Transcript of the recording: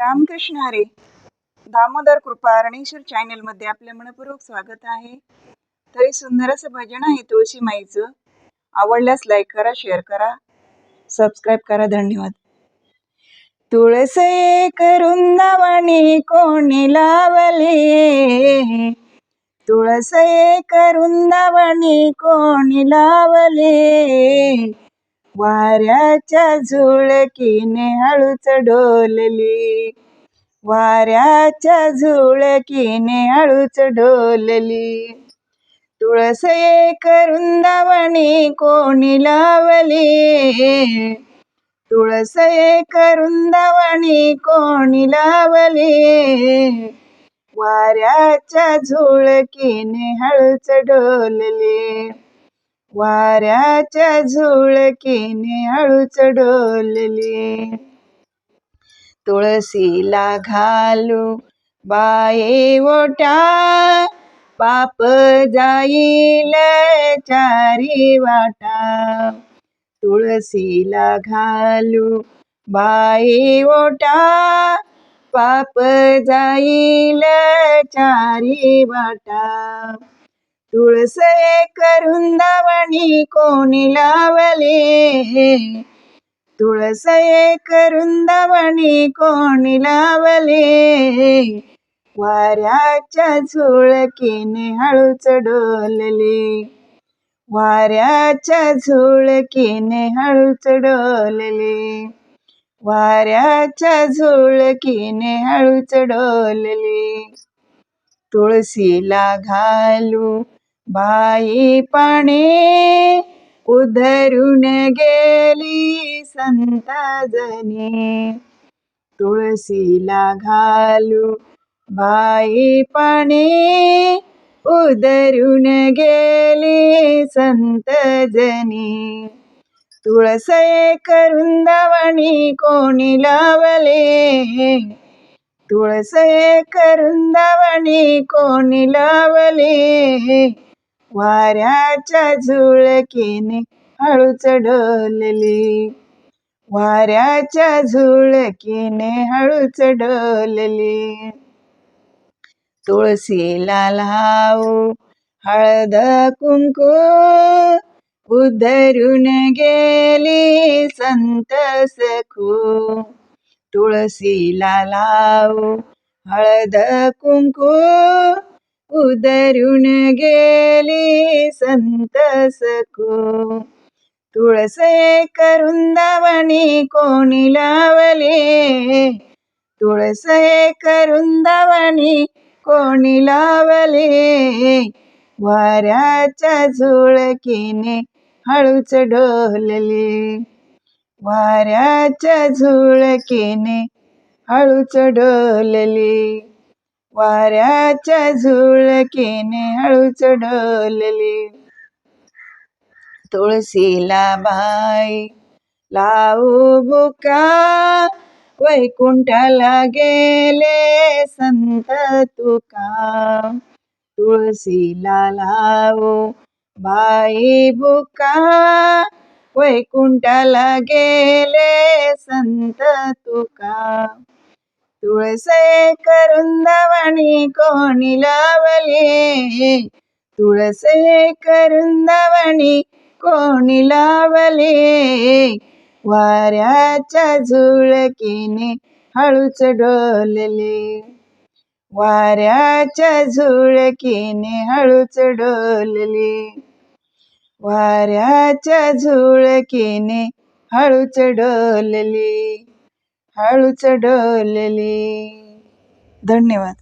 रामकृष्ण हरे. दामोदर कृपा रणेश्वर चॅनलमध्ये आपले मनपूर्वक स्वागत आहे. तरी सुंदर असं भजन आहे तुळशी माईचं आवडल्यास लाईक करा शेअर करा. सबस्क्राईब करा धन्यवाद. तुळस करुंदावाणी कोणी लावले? तुळस करुंदावाणी कोणी लावले? वाऱ्याच्या झुळकीने हळूच डोलली. वाऱ्याच्या झुळकीने हळूच डोलली. तुळस एक वृंदावनी कोणी लावली? तुळस एक वृंदावनी कोणी लावली? वाऱ्याच्या झुळकीने हळूच डोलली. वाऱ्याच्या झुळकीने हळूच डोलली. तुळशीला घालू बाये ओटा पाप जाईल चारी वाटा. तुळशीला घालू बाई ओटा पाप जाईल चारी वाटा. तुळस एक वृंदावनी कोणी लावले? तुळस एक वृंदावनी कोणी लावले? वाऱ्याच्या झुळकीने हळूच डोलले. वाऱ्याच्या झुळकीने हळूच डोलले. वाऱ्याच्या झुळकीने हळूच डोलले. तुळशीला घालू बाई पाणी उधरून गेली संताजनी. तुळशीला घालू बाई पाणी उधरून गेली संतजनी. तुळसय करून वृंदावनी कोणी लावले? तुळसय करून वृंदावनी कोणी लावले? वाऱ्याच्या झुळकीने हळूच डोलली. वाऱ्याच्या झुळकीने हळूच डोलली. तुळशीला लावू हळद कुंकू उधरून गेली संत सखू. तुळशीला लावू हळद कुंकू उदरून गेली संत तुळसे तुळस कोणी लावले? तुळस एक कोणी लावले? वाऱ्याच्या झुळकीने हळूच ढोलले वाऱ्याच्या झुळकीने हळूच ढोलली वाऱ्याच्या झुळकीने हळूच डोलली. तुळशीला बाई लावू बुका वैकुंठाला गेले संत तुका. तुळशीला लावू बाई बुका वैकुंठाला गेले संत तुका. तुळसे करून वृंदावनी कोणी लावले? तुळस एक कोणी लावले? वाऱ्याच्या झुळकीने हळूच डोलले. वाऱ्याच्या झुळकीने हळूच डोलले. वाऱ्याच्या झुळकीने हळूच डोलली. हळूच डोलली. धन्यवाद.